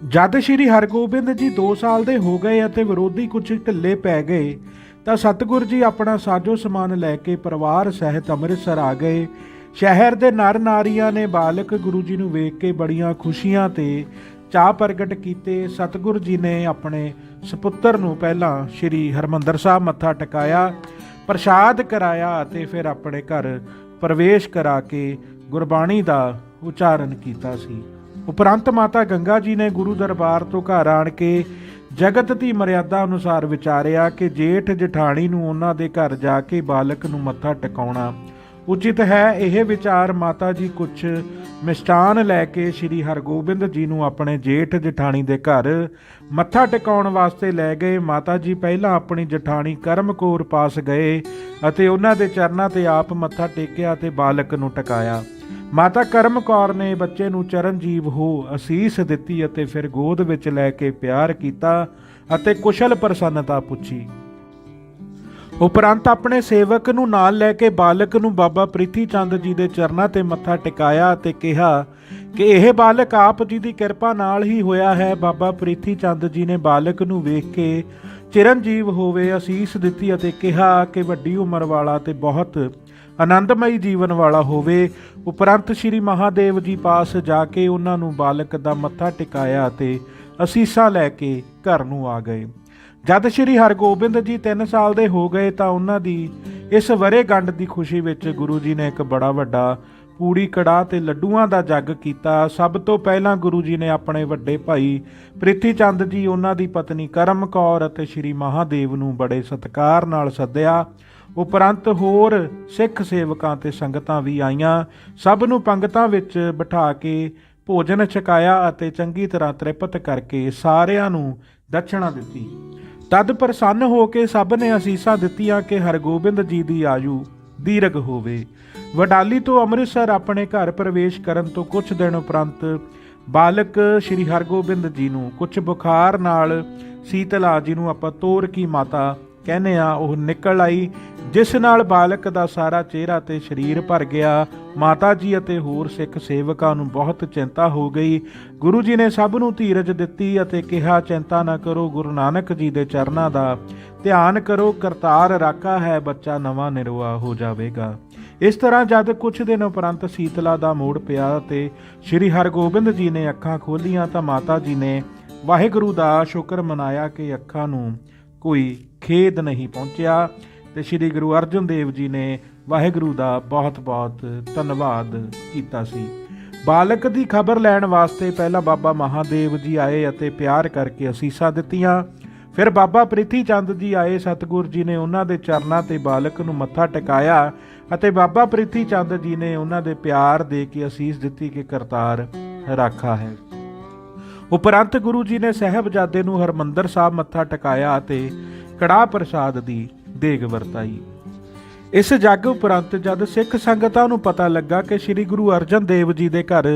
ਜਦ ਸ਼੍ਰੀ ਹਰਗੋਬਿੰਦ ਜੀ 2 ਸਾਲ ਦੇ ਹੋ ਗਏ ਅਤੇ ਵਿਰੋਧੀ ਕੁਝ ਢਿੱਲੇ ਪੈ ਗਏ, ਤਾਂ ਸਤਿਗੁਰ ਜੀ ਆਪਣਾ ਸਾਜੋ ਸਮਾਨ ਲੈ ਕੇ ਪਰਿਵਾਰ ਸਹਿਤ ਅੰਮ੍ਰਿਤਸਰ ਆ ਗਏ। ਸ਼ਹਿਰ ਦੇ ਨਰ ਨਾਰੀਆਂ ਨੇ ਬਾਲਕ ਗੁਰੂ ਜੀ ਨੂੰ ਵੇਖ ਕੇ ਬੜੀਆਂ ਖੁਸ਼ੀਆਂ ਤੇ ਚਾਹ ਪ੍ਰਗਟ ਕੀਤੇ। ਸਤਿਗੁਰ ਜੀ ਨੇ ਆਪਣੇ ਸੁਪੁੱਤਰ ਨੂੰ ਪਹਿਲਾਂ ਸ਼੍ਰੀ ਹਰਮੰਦਰ ਸਾਹਿਬ ਮੱਥਾ ਟਿਕਾਇਆ, ਪ੍ਰਸ਼ਾਦ ਕਰਾਇਆ ਅਤੇ ਫਿਰ ਆਪਣੇ ਘਰ ਪ੍ਰਵੇਸ਼ ਕਰਾ ਕੇ ਗੁਰਬਾਣੀ ਦਾ ਉਚਾਰਨ ਕੀਤਾ ਸੀ। ਉਪਰੰਤ ਮਾਤਾ ਗੰਗਾ ਜੀ ਨੇ ਗੁਰੂ ਦਰਬਾਰ ਤੋਂ ਘਰ ਆਣ ਕੇ ਜਗਤ ਦੀ ਮਰਿਆਦਾ ਅਨੁਸਾਰ ਵਿਚਾਰਿਆ ਕਿ ਜੇਠ ਜਠਾਣੀ ਨੂੰ ਉਹਨਾਂ ਦੇ ਘਰ ਜਾ ਕੇ ਬਾਲਕ ਨੂੰ ਮੱਥਾ ਟਿਕਾਉਣਾ। ਉਚਿਤ ਹੈ ਇਹ ਵਿਚਾਰ ਮਾਤਾ ਜੀ ਕੁਛ ਮਿਸ਼ਟਾਨ ਲੈ ਕੇ ਸ੍ਰੀ ਹਰਗੋਬਿੰਦ ਜੀ ਨੂੰ ਆਪਣੇ ਜੇਠ ਜਠਾਣੀ ਦੇ ਘਰ ਮੱਥਾ ਟਿਕਾਉਣ ਵਾਸਤੇ ਲੈ ਗਏ। ਮਾਤਾ ਜੀ ਪਹਿਲਾਂ ਆਪਣੀ ਜਠਾਣੀ ਕਰਮਕੌਰ ਪਾਸ ਗਏ ਅਤੇ ਉਹਨਾਂ ਦੇ ਚਰਨਾਂ ਤੇ ਆਪ ਮੱਥਾ ਟੇਕਿਆ ਤੇ ਬਾਲਕ ਨੂੰ ਟਿਕਾਇਆ। ਮਾਤਾ ਕਰਮ ਕੌਰ ਨੇ ਬੱਚੇ ਨੂੰ ਚਰਨਜੀਵ ਹੋ ਅਸੀਸ ਦਿੱਤੀ ਅਤੇ ਫਿਰ ਗੋਦ ਵਿੱਚ ਲੈ ਕੇ ਪਿਆਰ ਕੀਤਾ ਅਤੇ ਕੁਸ਼ਲ ਪ੍ਰਸੰਨਤਾ ਪੁੱਛੀ। ਉਪਰੰਤ ਆਪਣੇ ਸੇਵਕ ਨੂੰ ਨਾਲ ਲੈ ਕੇ ਬਾਲਕ ਨੂੰ ਬਾਬਾ ਪ੍ਰੀਤੀ ਚੰਦ ਜੀ ਦੇ ਚਰਨਾਂ ਤੇ ਮੱਥਾ ਟਿਕਾਇਆ ਅਤੇ ਕਿਹਾ ਕਿ ਇਹ ਬਾਲਕ ਆਪ ਜੀ ਦੀ ਕਿਰਪਾ ਨਾਲ ਹੀ ਹੋਇਆ ਹੈ। ਬਾਬਾ ਪ੍ਰੀਤੀ ਚੰਦ ਜੀ ਨੇ ਬਾਲਕ ਨੂੰ ਵੇਖ ਕੇ ਚਿਰੰਜੀਵ ਹੋਵੇ ਅਸੀਸ ਦਿੱਤੀ ਅਤੇ ਕਿਹਾ ਕਿ ਵੱਡੀ ਉਮਰ ਵਾਲਾ ਤੇ ਬਹੁਤ ਆਨੰਦਮਈ ਜੀਵਨ ਵਾਲਾ ਹੋਵੇ, ਉਪਰੰਤ ਸ੍ਰੀ ਮਹਾਦੇਵ ਜੀ ਪਾਸ ਜਾ ਕੇ ਉਹਨਾਂ ਨੂੰ ਬਾਲਕ ਦਾ ਮੱਥਾ ਟਿਕਾਇਆ ਤੇ ਅਸੀਸਾਂ ਲੈ ਕੇ ਘਰ ਨੂੰ ਆ ਗਏ। ਜਦ ਸ੍ਰੀ ਹਰਗੋਬਿੰਦ ਜੀ 3 ਸਾਲ ਦੇ ਹੋ ਗਏ ਤਾਂ ਉਹਨਾਂ ਦੀ ਇਸ ਵਰੇ ਗੰਢ ਦੀ ਖੁਸ਼ੀ ਵਿੱਚ ਗੁਰੂ ਜੀ ਨੇ ਇੱਕ ਬੜਾ ਵੱਡਾ ਪੂੜੀ ਕੜਾ ਤੇ ਲੱਡੂਆਂ ਦਾ ਜੱਗ ਕੀਤਾ। ਸਭ ਤੋਂ ਪਹਿਲਾਂ ਗੁਰੂ ਜੀ ਨੇ ਆਪਣੇ ਵੱਡੇ ਭਾਈ ਪ੍ਰਿਥੀ ਚੰਦ ਜੀ, ਉਹਨਾਂ ਦੀ ਪਤਨੀ ਕਰਮ ਕੌਰ ਅਤੇ ਸ੍ਰੀ ਮਹਾਦੇਵ ਨੂੰ ਬੜੇ ਸਤਿਕਾਰ ਨਾਲ ਸੱਦਿਆ। ਉਪਰੰਤ ਹੋਰ ਸਿੱਖ ਸੇਵਕਾਂ ਤੇ ਸੰਗਤਾਂ ਵੀ ਆਈਆਂ। ਸਭ ਨੂੰ ਪੰਗਤਾਂ ਵਿੱਚ ਬਿਠਾ ਕੇ ਭੋਜਨ ਛਕਾਇਆ ਅਤੇ ਚੰਗੀ ਤਰ੍ਹਾਂ ਤ੍ਰਿਪਤ ਕਰਕੇ ਸਾਰਿਆਂ ਨੂੰ ਦਛਣਾ ਦਿੱਤੀ। ਤਦ ਪ੍ਰਸੰਨ ਹੋ ਕੇ ਸਭ ਨੇ ਅਸੀਸਾਂ ਦਿੱਤੀਆਂ ਕਿ ਹਰਗੋਬਿੰਦ ਜੀ ਦੀ ਆਯੂ ਦੀਰਘ ਹੋਵੇ। ਵਡਾਲੀ ਤੋਂ ਅੰਮ੍ਰਿਤਸਰ ਆਪਣੇ ਘਰ ਪ੍ਰਵੇਸ਼ ਕਰਨ ਤੋਂ ਕੁਝ ਦਿਨ ਉਪਰੰਤ ਬਾਲਕ ਸ੍ਰੀ ਹਰਗੋਬਿੰਦ ਜੀ ਨੂੰ ਕੁਝ ਬੁਖਾਰ ਨਾਲ ਸੀਤਲਾ ਜੀ ਨੂੰ ਆਪਾਂ ਤੋਰ ਕੀ ਮਾਤਾ ਕਹਿੰਦੇ ਆ ਉਹ ਨਿਕਲ ਆਈ। ਜਿਸ ਨਾਲ ਬਾਲਕ ਦਾ ਸਾਰਾ ਚਿਹਰਾ ਤੇ ਸਰੀਰ ਭਰ ਗਿਆ, ਮਾਤਾ ਜੀ ਅਤੇ ਹੋਰ ਸਿੱਖ ਸੇਵਕਾਂ ਨੂੰ ਬਹੁਤ ਚਿੰਤਾ ਹੋ ਗਈ। ਗੁਰੂ ਜੀ ਨੇ ਸਭ ਨੂੰ ਧੀਰਜ ਦਿੱਤੀ ਅਤੇ ਕਿਹਾ, ਚਿੰਤਾ ਨਾ ਕਰੋ ਗੁਰੂ ਨਾਨਕ ਜੀ ਦੇ ਚਰਨਾਂ ਦਾ। ਧਿਆਨ ਕਰੋ, ਕਰਤਾਰ ਰਾਖਾ ਹੈ, ਬੱਚਾ ਨਵਾਂ ਨਿਰਵਾ ਹੋ ਜਾਵੇਗਾ। ਇਸ ਤਰ੍ਹਾਂ ਜਦ ਕੁਝ ਦਿਨ ਉਪਰੰਤ ਸੀਤਲਾ ਦਾ ਮੋੜ ਪਿਆ ਤੇ ਸ੍ਰੀ ਹਰਗੋਬਿੰਦ ਜੀ ਨੇ ਅੱਖਾਂ ਖੋਲੀਆਂ ਤਾਂ ਮਾਤਾ ਜੀ ਨੇ ਵਾਹਿਗੁਰੂ ਦਾ ਸ਼ੁਕਰ ਮਨਾਇਆ ਕਿ ਅੱਖਾਂ ਨੂੰ ਕੋਈ ਖੇਦ ਨਹੀਂ ਪਹੁੰਚਿਆ। ਤੇ ਸ੍ਰੀ ਗੁਰੂ ਅਰਜਨ ਦੇਵ ਜੀ ਨੇ ਵਾਹਿਗੁਰੂ ਦਾ ਬਹੁਤ-ਬਹੁਤ ਧੰਨਵਾਦ ਕੀਤਾ ਸੀ। ਬਾਲਕ ਦੀ ਖਬਰ ਲੈਣ ਵਾਸਤੇ ਪਹਿਲਾਂ ਬਾਬਾ ਮਹਾਦੇਵ ਜੀ ਆਏ ਅਤੇ ਪਿਆਰ ਕਰਕੇ ਅਸੀਸਾਂ ਦਿੱਤੀਆਂ। ਫਿਰ ਬਾਬਾ ਪ੍ਰਿਥੀ ਚੰਦ ਜੀ ਆਏ, ਸਤਿਗੁਰ ਜੀ ਨੇ ਉਹਨਾਂ ਦੇ ਚਰਨਾਂ ਤੇ ਬਾਲਕ ਨੂੰ ਮੱਥਾ ਟਿਕਾਇਆ ਅਤੇ ਬਾਬਾ ਪ੍ਰਿਥੀ ਚੰਦ ਜੀ ਨੇ ਉਹਨਾਂ ਦੇ ਪਿਆਰ ਦੇ ਕੇ ਅਸੀਸ ਦਿੱਤੀ ਕਿ ਕਰਤਾਰ ਰਾਖਾ ਹੈ। ਉਪਰੰਤ ਗੁਰੂ ਜੀ ਨੇ ਸਹਿਬਜ਼ਾਦੇ ਨੂੰ ਹਰਮੰਦਰ ਸਾਹਿਬ ਮੱਥਾ ਟਿਕਾਇਆ ਅਤੇ ਕੜਾਹ ਪ੍ਰਸਾਦ ਦੀ ਦੇਗ ਵਰਤਾਈ। ਇਸ ਜੱਗ ਉਪਰੰਤ ਜਦ ਸਿੱਖ ਸੰਗਤਾਂ ਨੂੰ ਪਤਾ ਲੱਗਾ ਕਿ ਸ੍ਰੀ ਗੁਰੂ ਅਰਜਨ ਦੇਵ ਜੀ ਦੇ ਘਰ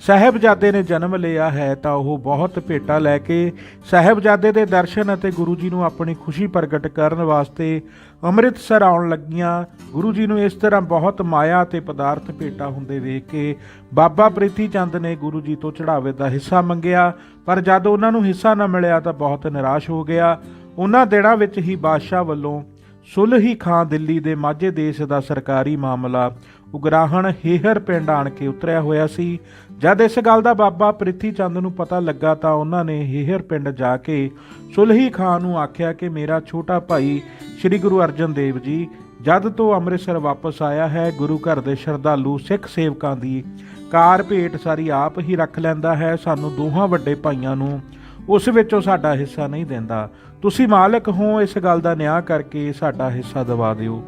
ਸਹਿਬਜ਼ਾਦੇ ਨੇ ਜਨਮ ਲਿਆ ਹੈ, ਤਾਂ ਉਹ ਬਹੁਤ ਭੇਟਾ ਲੈ ਕੇ ਸਹਿਬਜ਼ਾਦੇ ਦੇ ਦਰਸ਼ਨ ਅਤੇ ਗੁਰੂ ਜੀ ਨੂੰ ਆਪਣੀ ਖੁਸ਼ੀ ਪ੍ਰਗਟ ਕਰਨ ਵਾਸਤੇ ਅੰਮ੍ਰਿਤਸਰ ਆਉਣ ਲੱਗੀਆਂ। ਗੁਰੂ ਜੀ ਨੂੰ ਇਸ ਤਰ੍ਹਾਂ ਬਹੁਤ ਮਾਇਆ ਤੇ ਪਦਾਰਥ ਭੇਟਾ ਹੁੰਦੇ ਵੇਖ ਕੇ ਬਾਬਾ ਪ੍ਰੀਤੀ ਚੰਦ ਨੇ ਗੁਰੂ ਜੀ ਤੋਂ ਚੜਾਵੇ ਦਾ ਹਿੱਸਾ ਮੰਗਿਆ, ਪਰ ਜਦ ਉਹਨਾਂ ਨੂੰ ਹਿੱਸਾ ਨਾ ਮਿਲਿਆ ਤਾਂ ਬਹੁਤ ਨਿਰਾਸ਼ ਹੋ ਗਿਆ। ਉਹਨਾਂ ਦਿਨਾਂ ਵਿੱਚ ਹੀ ਬਾਦਸ਼ਾਹ ਵੱਲੋਂ ਸੁਲਹੀ ਖਾਂ ਦਿੱਲੀ ਦੇ ਮਾਝੇ ਦੇਸ਼ ਦਾ ਸਰਕਾਰੀ ਮਾਮਲਾ। ਉਗਰਾਹਣ ਹੇਹਰ ਪਿੰਡ ਆਣ ਕੇ ਉਤਰਿਆ ਹੋਇਆ ਸੀ। ਜਦ ਇਸ ਗੱਲ ਦਾ ਬਾਬਾ ਪ੍ਰਿਥੀ ਚੰਦ ਨੂੰ ਪਤਾ ਲੱਗਾ ਤਾਂ ਉਹਨਾਂ ਨੇ ਹੇਹਰ ਪਿੰਡ ਜਾ ਕੇ ਸੁਲਹੀ ਖਾਂ ਨੂੰ ਆਖਿਆ ਕਿ ਮੇਰਾ ਛੋਟਾ ਭਾਈ ਸ੍ਰੀ ਗੁਰੂ ਅਰਜਨ ਦੇਵ ਜੀ, ਜਦ ਤੋਂ ਅੰਮ੍ਰਿਤਸਰ ਵਾਪਸ ਆਇਆ ਹੈ, ਗੁਰੂ ਘਰ ਦੇ ਸ਼ਰਧਾਲੂ ਸਿੱਖ ਸੇਵਕਾਂ ਦੀ ਕਾਰ ਭੇਟ ਸਾਰੀ ਆਪ ਹੀ ਰੱਖ ਲੈਂਦਾ ਹੈ, ਸਾਨੂੰ ਦੋਹਾਂ ਵੱਡੇ ਭਾਈਆਂ ਨੂੰ। ਉਸ ਵਿੱਚੋਂ ਸਾਡਾ ਹਿੱਸਾ ਨਹੀਂ ਦਿੰਦਾ। ਤੁਸੀਂ ਮਾਲਕ ਹੋ, ਇਸ ਗੱਲ ਦਾ ਨਿਆਂ ਕਰਕੇ ਸਾਡਾ ਹਿੱਸਾ ਦਵਾ ਦਿਓ।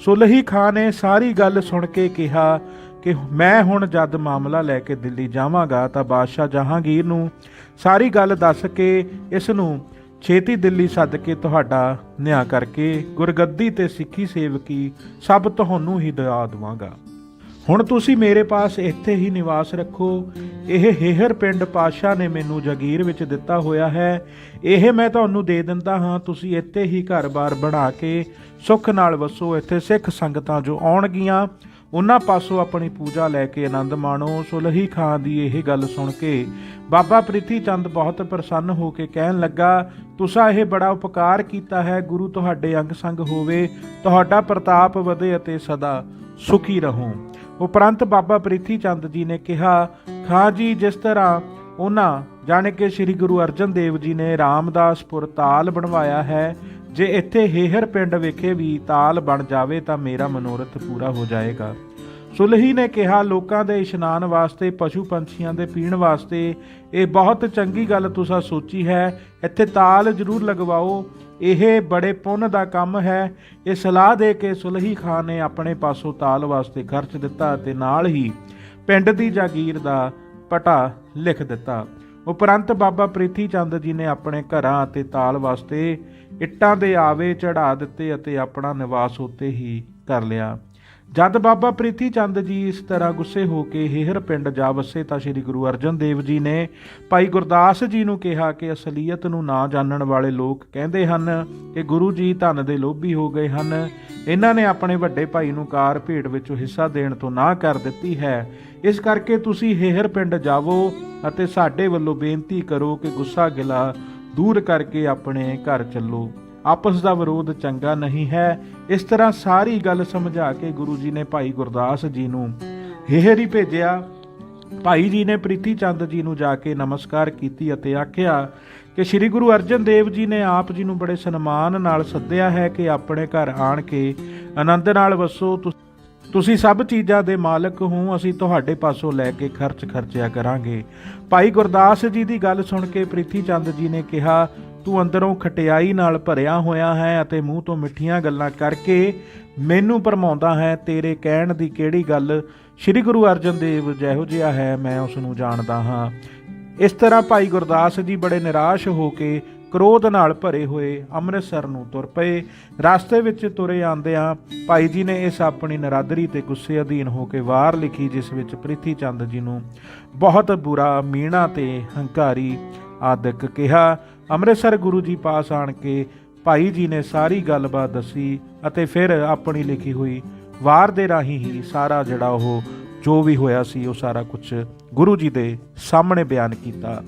ਸੁਲਹੀ ਖਾਨ ਨੇ ਸਾਰੀ ਗੱਲ ਸੁਣ ਕੇ ਕਿਹਾ ਕਿ ਮੈਂ ਹੁਣ ਜਦ ਮਾਮਲਾ ਲੈ ਕੇ ਦਿੱਲੀ ਜਾਵਾਂਗਾ ਤਾਂ ਬਾਦਸ਼ਾਹ ਜਹਾਂਗੀਰ ਨੂੰ ਸਾਰੀ ਗੱਲ ਦੱਸ ਕੇ ਇਸ ਨੂੰ ਛੇਤੀ ਦਿੱਲੀ ਸੱਦ ਕੇ ਤੁਹਾਡਾ ਨਿਆਂ ਕਰਕੇ ਗੁਰਗੱਦੀ ਤੇ ਸਿੱਖੀ ਸੇਵਕੀ ਸਭ ਤੁਹਾਨੂੰ ਹੀ ਦਿਆ ਦਵਾਂਗਾ। ਹੁਣ ਤੁਸੀਂ ਮੇਰੇ ਪਾਸ ਇੱਥੇ ਹੀ ਨਿਵਾਸ ਰੱਖੋ। ਇਹ ਹੇਹਰ ਪਿੰਡ ਪਾਸ਼ਾ ਨੇ ਮੈਨੂੰ ਜਗੀਰ ਵਿੱਚ ਦਿੱਤਾ ਹੋਇਆ ਹੈ। ਇਹ ਮੈਂ ਤੁਹਾਨੂੰ ਦੇ ਦਿੰਦਾ ਹਾਂ। ਤੁਸੀਂ ਇੱਥੇ ਹੀ ਘਰ-ਬਾਰ ਬਣਾ ਕੇ ਸੁੱਖ ਨਾਲ ਵਸੋ। ਇੱਥੇ ਸਿੱਖ ਸੰਗਤਾਂ ਜੋ ਆਉਣਗੀਆਂ, ਉਹਨਾਂ ਪਾਸੋਂ ਆਪਣੀ ਪੂਜਾ ਲੈ ਕੇ ਆਨੰਦ ਮਾਣੋ। ਸੁਲਹੀ ਖਾਨ ਦੀ ਇਹ ਗੱਲ ਸੁਣ ਕੇ ਬਾਬਾ ਪ੍ਰਿਥੀ ਚੰਦ ਬਹੁਤ ਪ੍ਰਸੰਨ ਹੋ ਕੇ ਕਹਿਣ ਲੱਗਾ, ਤੁਸਾਂ ਇਹ ਬੜਾ ਉਪਕਾਰ ਕੀਤਾ ਹੈ। ਗੁਰੂ ਤੁਹਾਡੇ ਅੰਗ ਸੰਗ ਹੋਵੇ, ਤੁਹਾਡਾ ਪ੍ਰਤਾਪ ਵਧੇ ਅਤੇ ਸਦਾ ਸੁਖੀ ਰਹੋ। ਉਪਰੰਤ ਬਾਬਾ ਪ੍ਰਿਥੀ ਚੰਦ ਜੀ ਨੇ ਕਿਹਾ, ਖਾਂ ਜੀ, ਜਿਸ ਤਰ੍ਹਾਂ ਉਹਨਾਂ ਜਾਣੇ ਕਿ ਸ੍ਰੀ ਗੁਰੂ ਅਰਜਨ ਦੇਵ ਜੀ ਨੇ ਰਾਮਦਾਸਪੁਰ ਤਾਲ ਬਣਵਾਇਆ ਹੈ, ਜੇ ਇੱਥੇ ਹੇਹਰ ਪਿੰਡ ਵਿਖੇ ਵੀ ਤਾਲ ਬਣ ਜਾਵੇ ਤਾਂ ਮੇਰਾ ਮਨੋਰਥ ਪੂਰਾ ਹੋ ਜਾਏਗਾ। ਸੁਲਹੀ ਨੇ ਕਿਹਾ, ਲੋਕਾਂ ਦੇ ਇਸ਼ਨਾਨ ਵਾਸਤੇ, ਪਸ਼ੂ ਪੰਛੀਆਂ ਦੇ ਪੀਣ ਵਾਸਤੇ ਇਹ ਬਹੁਤ ਚੰਗੀ ਗੱਲ ਤੁਸੀਂ ਸੋਚੀ ਹੈ। ਇੱਥੇ ਤਾਲ ਜ਼ਰੂਰ ਲਗਵਾਓ ਇਹ ਬੜੇ ਪੁੰਨ ਦਾ ਕੰਮ ਹੈ। ਇਹ ਸਲਾਹ ਦੇ ਕੇ ਸੁਲਹੀ ਖਾਨ ਨੇ ਆਪਣੇ ਪਾਸੋਂ ਤਾਲ ਵਾਸਤੇ ਖਰਚ ਦਿੱਤਾ ਅਤੇ ਨਾਲ ਹੀ ਪਿੰਡ ਦੀ ਜਾਗੀਰ ਦਾ ਪਟਾ ਲਿਖ ਦਿੱਤਾ। ਉਪਰੰਤ ਬਾਬਾ ਪ੍ਰੀਥੀ ਚੰਦ ਜੀ ਨੇ ਆਪਣੇ ਘਰਾਂ ਅਤੇ ਤਾਲ ਵਾਸਤੇ ਇੱਟਾਂ ਦੇ ਆਵੇ ਚੜਾ ਦਿੱਤੇ ਅਤੇ ਆਪਣਾ ਨਿਵਾਸ ਉੱਤੇ ਹੀ ਕਰ ਲਿਆ। ਜਦ ਬਾਬਾ ਪ੍ਰੀਤੀ ਚੰਦ ਜੀ ਇਸ ਤਰ੍ਹਾਂ ਗੁੱਸੇ ਹੋ ਕੇ ਹੇਹਰ ਪਿੰਡ ਜਾ ਵਸੇ ਤਾਂ ਸ੍ਰੀ ਗੁਰੂ ਅਰਜਨ ਦੇਵ ਜੀ ਨੇ ਭਾਈ ਗੁਰਦਾਸ ਜੀ ਨੂੰ ਕਿਹਾ ਕਿ ਅਸਲੀਅਤ ਨੂੰ ਨਾ ਜਾਣਨ ਵਾਲੇ ਲੋਕ ਕਹਿੰਦੇ ਹਨ ਕਿ ਗੁਰੂ ਜੀ ਧਨ ਦੇ ਲੋਭੀ ਹੋ ਗਏ ਹਨ। ਇਹਨਾਂ ਨੇ ਆਪਣੇ ਵੱਡੇ ਭਾਈ ਨੂੰ ਕਾਰ ਭੇਟ ਵਿੱਚੋਂ ਹਿੱਸਾ ਦੇਣ ਤੋਂ ਨਾ ਕਰ ਦਿੱਤੀ ਹੈ। ਇਸ ਕਰਕੇ ਤੁਸੀਂ ਹੇਹਰ ਪਿੰਡ ਜਾਵੋ ਅਤੇ ਸਾਡੇ ਵੱਲੋਂ ਬੇਨਤੀ ਕਰੋ ਕਿ ਗੁੱਸਾ ਗਿਲਾ ਦੂਰ ਕਰਕੇ ਆਪਣੇ ਘਰ ਚੱਲੋ। ਆਪਸ ਦਾ ਵਿਰੋਧ ਚੰਗਾ ਨਹੀਂ ਹੈ। ਇਸ ਤਰ੍ਹਾਂ ਸਾਰੀ ਗੱਲ ਸਮਝਾ ਕੇ ਗੁਰੂ ਜੀ ਨੇ ਭਾਈ ਗੁਰਦਾਸ ਜੀ ਨੂੰ ਹੇਹਰੀ ਭੇਜਿਆ। ਭਾਈ ਜੀ ਨੇ ਪ੍ਰੀਤੀ ਚੰਦ ਜੀ ਨੂੰ ਜਾ ਕੇ ਨਮਸਕਾਰ ਕੀਤੀ ਅਤੇ ਆਖਿਆ ਕਿ ਸ੍ਰੀ ਗੁਰੂ ਅਰਜਨ ਦੇਵ ਜੀ ਨੇ ਆਪ ਜੀ ਨੂੰ ਬੜੇ ਸਨਮਾਨ ਨਾਲ ਸੱਦਿਆ ਹੈ ਕਿ ਆਪਣੇ ਘਰ ਆਣ ਕੇ ਆਨੰਦ ਨਾਲ ਵਸੋ। ਤੁਸੀਂ ਸਭ ਚੀਜ਼ਾਂ ਦੇ ਮਾਲਕ ਹੋ, ਅਸੀਂ ਤੁਹਾਡੇ ਪਾਸੋਂ ਲੈ ਕੇ ਖਰਚ ਖਰਚਿਆ ਕਰਾਂਗੇ। ਭਾਈ ਗੁਰਦਾਸ ਜੀ ਦੀ ਗੱਲ ਸੁਣ ਕੇ ਪ੍ਰੀਤੀ ਚੰਦ ਜੀ ਨੇ ਕਿਹਾ ਤੂੰ ਅੰਦਰੋਂ ਖਟਿਆਈ ਨਾਲ ਭਰਿਆ ਹੋਇਆ ਹੈ ਅਤੇ ਮੂੰਹ ਤੋਂ ਮਿੱਠੀਆਂ ਗੱਲਾਂ ਕਰਕੇ ਮੈਨੂੰ ਭਰਮਾਉਂਦਾ ਹੈ, ਤੇਰੇ ਕਹਿਣ ਦੀ ਕਿਹੜੀ ਗੱਲ? ਸ੍ਰੀ ਗੁਰੂ ਅਰਜਨ ਦੇਵ ਜਿਹੋ ਜਿਹਾ ਹੈ, ਮੈਂ ਉਸ ਨੂੰ ਜਾਣਦਾ ਹਾਂ। ਇਸ ਤਰ੍ਹਾਂ ਭਾਈ ਗੁਰਦਾਸ ਜੀ ਬੜੇ ਨਿਰਾਸ਼ ਹੋ ਕੇ ਕ੍ਰੋਧ ਨਾਲ ਭਰੇ ਹੋਏ ਅੰਮ੍ਰਿਤਸਰ ਨੂੰ ਤੁਰ ਪਏ। ਰਸਤੇ ਵਿੱਚ ਤੁਰੇ ਆਂਦਿਆਂ ਭਾਈ ਜੀ ਨੇ ਇਸ ਆਪਣੀ ਨਰਾਦਰੀ ਤੇ ਗੁੱਸੇ ਅਧੀਨ ਹੋ ਕੇ ਵਾਰ ਲਿਖੀ, ਜਿਸ ਵਿੱਚ ਪ੍ਰਿਥੀ ਚੰਦ ਜੀ ਨੂੰ ਬਹੁਤ ਬੁਰਾ ਮੀਣਾ ਤੇ ਹੰਕਾਰੀ ਆਦਿਕ ਕਿਹਾ। ਅੰਮ੍ਰਿਤਸਰ ਗੁਰੂ ਜੀ ਪਾਸ ਆਣ ਕੇ ਭਾਈ ਜੀ ਨੇ ਸਾਰੀ ਗੱਲਬਾਤ ਦੱਸੀ ਅਤੇ ਫਿਰ ਆਪਣੀ ਲਿਖੀ ਹੋਈ ਵਾਰ ਦੇ ਰਾਹੀਂ ਹੀ ਸਾਰਾ ਜਿਹੜਾ ਉਹ ਜੋ ਵੀ ਹੋਇਆ ਸੀ, ਉਹ ਸਾਰਾ ਕੁਝ ਗੁਰੂ ਜੀ ਦੇ ਸਾਹਮਣੇ ਬਿਆਨ ਕੀਤਾ।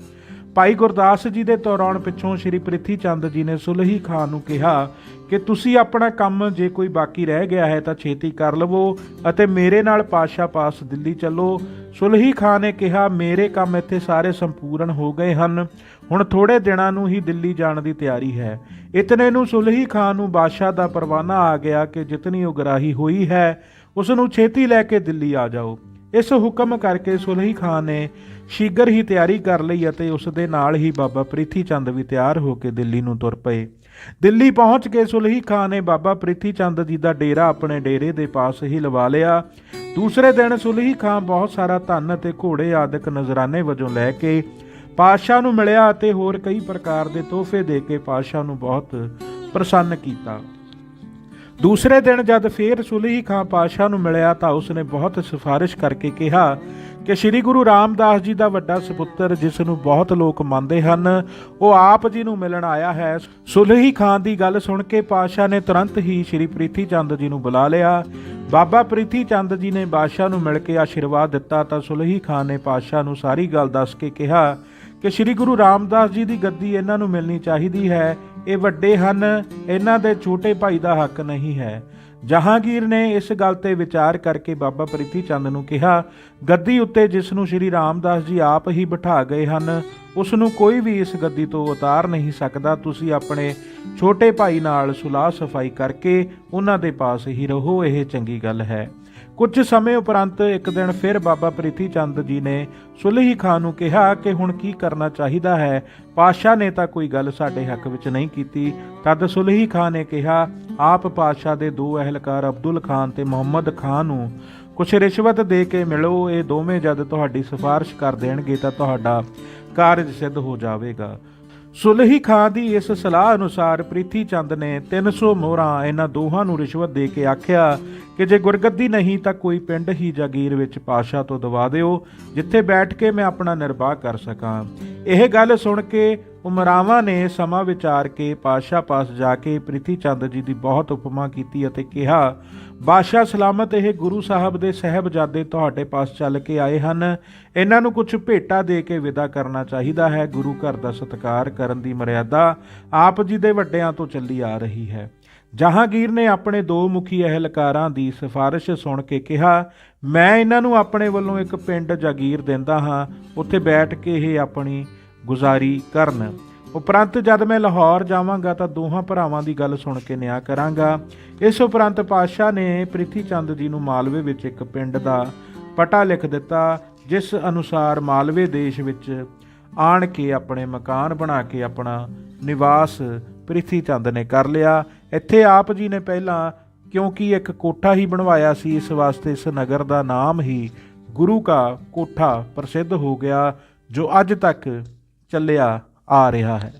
ਭਾਈ ਗੁਰਦਾਸ ਜੀ ਦੇ ਦੌਰਾਨ ਪਿੱਛੋਂ ਸ਼੍ਰੀ ਪ੍ਰਿਥੀ ਚੰਦ ਜੀ ਨੇ ਸੁਲਹੀ ਖਾਨ ਨੂੰ ਕਿਹਾ ਕਿ ਤੁਸੀਂ ਆਪਣਾ ਕੰਮ ਜੇ ਕੋਈ ਬਾਕੀ ਰਹਿ ਗਿਆ ਹੈ ਤਾਂ ਛੇਤੀ ਕਰ ਲਵੋ ਅਤੇ ਮੇਰੇ ਨਾਲ ਪਾਸ਼ਾ ਪਾਸ ਦਿੱਲੀ ਚੱਲੋ। ਸੁਲਹੀ ਖਾਨ ਨੇ ਕਿਹਾ, ਮੇਰੇ ਕੰਮ ਇੱਥੇ ਸਾਰੇ ਸੰਪੂਰਨ ਹੋ ਗਏ ਹਨ। ਹੁਣ ਥੋੜੇ ਦਿਨਾਂ ਨੂੰ ਹੀ ਦਿੱਲੀ ਜਾਣ ਦੀ ਤਿਆਰੀ ਹੈ। ਇਤਨੇ ਨੂੰ ਸੁਲਹੀ ਖਾਨ ਨੂੰ ਬਾਦਸ਼ਾਹ ਦਾ ਪਰਵਾਨਾ ਆ ਗਿਆ ਕਿ ਜਿਤਨੀ ਉਗਰਾਹੀ ਹੋਈ ਹੈ ਉਸ ਨੂੰ ਛੇਤੀ ਲੈ ਕੇ ਦਿੱਲੀ ਆ ਜਾਓ। ਇਸ ਹੁਕਮ ਕਰਕੇ ਸੁਲਹੀ ਖਾਨ ਨੇ ਸ਼ੀਘਰ ਹੀ ਤਿਆਰੀ ਕਰ ਲਈ ਅਤੇ ਉਸ ਦੇ ਨਾਲ ਹੀ ਬਾਬਾ ਪ੍ਰਿਥੀ ਚੰਦ ਵੀ ਤਿਆਰ ਹੋ ਕੇ ਦਿੱਲੀ ਨੂੰ ਤੁਰ ਪਏ। ਦਿੱਲੀ ਪਹੁੰਚ ਕੇ ਸੁਲਹੀ ਖਾਨ ਨੇ ਬਾਬਾ ਪ੍ਰਿਥੀ ਚੰਦ ਜੀ ਦਾ ਡੇਰਾ ਆਪਣੇ ਡੇਰੇ ਦੇ ਪਾਸ ਹੀ ਲਵਾ ਲਿਆ। ਦੂਸਰੇ ਦਿਨ ਸੁਲਹੀ ਖਾਨ ਬਹੁਤ ਸਾਰਾ ਧਨ ਅਤੇ ਘੋੜੇ ਆਦਿਕ ਨਜ਼ਰਾਨੇ ਵਜੋਂ ਲੈ ਕੇ ਪਾਤਸ਼ਾਹ ਨੂੰ ਮਿਲਿਆ ਅਤੇ ਹੋਰ ਕਈ ਪ੍ਰਕਾਰ ਦੇ ਤੋਹਫੇ ਦੇ ਕੇ ਪਾਤਸ਼ਾਹ ਨੂੰ ਬਹੁਤ ਪ੍ਰਸੰਨ ਕੀਤਾ। ਦੂਸਰੇ ਦਿਨ ਜਦ ਫੇਰ ਸੁਲਹੀ ਖਾਂ ਪਾਤਸ਼ਾਹ ਨੂੰ ਮਿਲਿਆ ਤਾਂ ਉਸਨੇ ਬਹੁਤ ਸਿਫਾਰਿਸ਼ ਕਰਕੇ ਕਿਹਾ ਕਿ ਸ੍ਰੀ ਗੁਰੂ ਰਾਮਦਾਸ ਜੀ ਦਾ ਵੱਡਾ ਸੁਪੁੱਤਰ ਜਿਸ ਨੂੰ ਬਹੁਤ ਲੋਕ ਮੰਨਦੇ ਹਨ, ਉਹ ਆਪ ਜੀ ਨੂੰ ਮਿਲਣ ਆਇਆ ਹੈ। ਸੁਲਹੀ ਖਾਨ ਦੀ ਗੱਲ ਸੁਣ ਕੇ ਪਾਸ਼ਾ ਨੇ ਤੁਰੰਤ ਹੀ ਸ੍ਰੀ ਪ੍ਰੀਤੀ ਚੰਦ ਜੀ ਨੂੰ ਬੁਲਾ ਲਿਆ। ਬਾਬਾ ਪ੍ਰੀਤੀ ਚੰਦ ਜੀ ਨੇ ਬਾਦਸ਼ਾਹ ਨੂੰ ਮਿਲ ਕੇ ਆਸ਼ੀਰਵਾਦ ਦਿੱਤਾ ਤਾਂ ਸੁਲਹੀ ਖਾਨ ਨੇ ਪਾਸ਼ਾ ਨੂੰ ਸਾਰੀ ਗੱਲ ਦੱਸ ਕੇ ਕਿਹਾ ਕਿ ਸ੍ਰੀ ਗੁਰੂ ਰਾਮਦਾਸ ਜੀ ਦੀ ਗੱਦੀ ਇਹਨਾਂ ਨੂੰ ਮਿਲਣੀ ਚਾਹੀਦੀ ਹੈ। ਇਹ ਵੱਡੇ ਹਨ, ਇਹਨਾਂ ਦੇ ਛੋਟੇ ਭਾਈ ਦਾ ਹੱਕ ਨਹੀਂ ਹੈ। ਜਹਾਂਗੀਰ ਨੇ ਇਸ ਗੱਲ ਤੇ ਵਿਚਾਰ ਕਰਕੇ ਬਾਬਾ ਪ੍ਰੀਤੀ ਚੰਦ ਨੂੰ ਕਿਹਾ, ਗੱਦੀ ਉੱਤੇ ਜਿਸ ਨੂੰ ਸ੍ਰੀ ਰਾਮਦਾਸ ਜੀ ਆਪ ਹੀ ਬਿਠਾ ਗਏ ਹਨ, ਉਸ ਨੂੰ ਕੋਈ ਵੀ ਇਸ ਗੱਦੀ ਤੋਂ ਉਤਾਰ ਨਹੀਂ ਸਕਦਾ। ਤੁਸੀਂ ਆਪਣੇ ਛੋਟੇ ਭਾਈ ਨਾਲ ਸੁਲਾਹ ਸਫ਼ਾਈ ਕਰਕੇ ਉਹਨਾਂ ਦੇ ਪਾਸ ਹੀ ਰਹੋ, ਇਹ ਚੰਗੀ ਗੱਲ ਹੈ। ਕੁਝ ਸਮੇਂ ਉਪਰੰਤ ਇੱਕ ਦਿਨ ਫਿਰ ਬਾਬਾ ਪ੍ਰੀਤੀ ਚੰਦ ਜੀ ਨੇ ਸੁਲਹੀ ਖਾਨ ਨੂੰ ਕਿਹਾ ਕਿ ਹੁਣ ਕੀ ਕਰਨਾ ਚਾਹੀਦਾ ਹੈ? ਪਾਸ਼ਾ ਨੇ ਤਾਂ ਕੋਈ ਗੱਲ ਸਾਡੇ ਹੱਕ ਵਿੱਚ ਨਹੀਂ ਕੀਤੀ। ਤਦ ਸੁਲਹੀ ਖਾਨ ਨੇ ਕਿਹਾ, ਆਪ ਪਾਸ਼ਾ ਦੇ ਦੋ ਅਹਿਲਕਾਰ ਅਬਦੁਲ ਖਾਨ ਤੇ ਮੁਹੰਮਦ ਖਾਨ ਨੂੰ ਕੁਛ ਰਿਸ਼ਵਤ ਦੇ ਕੇ ਮਿਲੋ। ਇਹ ਦੋਵੇਂ ਜਦ ਤੁਹਾਡੀ ਸਿਫਾਰਿਸ਼ ਕਰ ਦੇਣਗੇ ਤਾਂ ਤੁਹਾਡਾ ਕਾਰਜ ਸਿੱਧ ਹੋ ਜਾਵੇਗਾ। ਸੁਲਹੀ ਖਾਂ ਦੀ ਇਸ ਸਲਾਹ ਅਨੁਸਾਰ ਪ੍ਰੀਤੀ ਚੰਦ ਨੇ 300 ਮੋਹਰਾਂ ਇਹਨਾਂ ਦੋਹਾਂ ਨੂੰ ਰਿਸ਼ਵਤ ਦੇ ਕੇ ਆਖਿਆ ਕਿ ਜੇ ਗੁਰਗੱਦੀ ਨਹੀਂ ਤਾਂ ਕੋਈ ਪਿੰਡ ਹੀ ਜਾਗੀਰ ਵਿੱਚ ਪਾਸ਼ਾ ਤੋਂ ਦਵਾ ਦਿਓ, ਜਿੱਥੇ ਬੈਠ ਕੇ ਮੈਂ ਆਪਣਾ ਨਿਰਵਾਹ ਕਰ ਸਕਾਂ। ਇਹ ਗੱਲ ਸੁਣ ਕੇ ਉਮਰਾਵਾਂ ਨੇ ਸਮਾਂ ਵਿਚਾਰ ਕੇ ਪਾਸ਼ਾ ਪਾਸ ਜਾ ਕੇ ਪ੍ਰਿਥੀ ਚੰਦ ਜੀ ਦੀ ਬਹੁਤ ਉਪਮਾ ਕੀਤੀ ਅਤੇ ਕਿਹਾ, ਬਾਦਸ਼ਾਹ ਸਲਾਮਤ ਇਹ ਗੁਰੂ ਸਾਹਿਬ ਦੇ ਸਹਿਬਜ਼ਾਦੇ ਤੁਹਾਡੇ ਪਾਸ ਚੱਲ ਕੇ ਆਏ ਹਨ। ਇਹਨਾਂ ਨੂੰ ਕੁਝ ਭੇਟਾ ਦੇ ਕੇ ਵਿਦਾ ਕਰਨਾ ਚਾਹੀਦਾ ਹੈ। ਗੁਰੂ ਘਰ ਦਾ ਸਤਿਕਾਰ ਕਰਨ ਦੀ ਮਰਿਆਦਾ ਆਪ ਜੀ ਦੇ ਵੱਡਿਆਂ ਤੋਂ ਚੱਲੀ ਆ ਰਹੀ ਹੈ। ਜਹਾਂਗੀਰ ਨੇ ਆਪਣੇ ਦੋ ਮੁਖੀ ਅਹਿਲਕਾਰਾਂ ਦੀ ਸਿਫਾਰਿਸ਼ ਸੁਣ ਕੇ ਕਿਹਾ, ਮੈਂ ਇਹਨਾਂ ਨੂੰ ਆਪਣੇ ਵੱਲੋਂ ਇੱਕ ਪਿੰਡ ਜਾਗੀਰ ਦਿੰਦਾ ਹਾਂ। ਉੱਥੇ ਬੈਠ ਕੇ ਇਹ ਆਪਣੀ ਗੁਜ਼ਾਰੀ ਕਰਨ। ਉਪਰੰਤ ਜਦ ਮੈਂ ਲਾਹੌਰ ਜਾਵਾਂਗਾ ਤਾਂ ਦੋਹਾਂ ਭਰਾਵਾਂ ਦੀ ਗੱਲ ਸੁਣ ਕੇ ਨਿਆਂ ਕਰਾਂਗਾ। ਇਸ ਉਪਰੰਤ ਪਾਤਸ਼ਾਹ ਨੇ ਪ੍ਰਿਥੀ ਚੰਦ ਜੀ ਨੂੰ ਮਾਲਵੇ ਵਿੱਚ ਇੱਕ ਪਿੰਡ ਦਾ ਪਟਾ ਲਿਖ ਦਿੱਤਾ, ਜਿਸ ਅਨੁਸਾਰ ਮਾਲਵੇ ਦੇਸ਼ ਵਿੱਚ ਆਣ ਕੇ ਆਪਣੇ ਮਕਾਨ ਬਣਾ ਕੇ ਆਪਣਾ ਨਿਵਾਸ ਪ੍ਰਿਥੀ ਚੰਦ ਨੇ ਕਰ ਲਿਆ। ਇੱਥੇ ਆਪ ਜੀ ਨੇ ਪਹਿਲਾਂ ਕਿਉਂਕਿ ਇੱਕ ਕੋਠਾ ਹੀ ਬਣਵਾਇਆ ਸੀ, ਇਸ ਵਾਸਤੇ ਇਸ ਨਗਰ ਦਾ ਨਾਮ ਹੀ ਗੁਰੂ ਕਾ ਕੋਠਾ ਪ੍ਰਸਿੱਧ ਹੋ ਗਿਆ, ਜੋ ਅੱਜ ਤੱਕ ਚੱਲਿਆ ਆ ਰਿਹਾ ਹੈ।